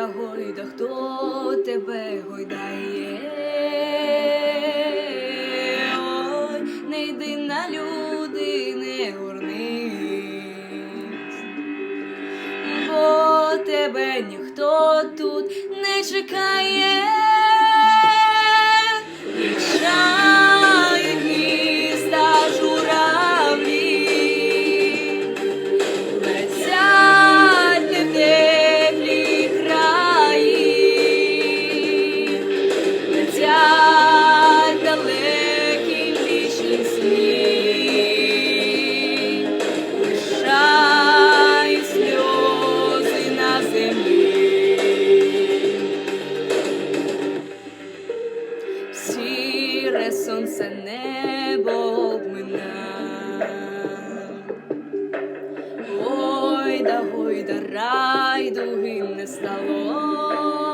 Ой, гойда, хто тебе гойдає? Ой, не йди на люди, не горнись, бо тебе ніхто тут не чекає. другим не стало.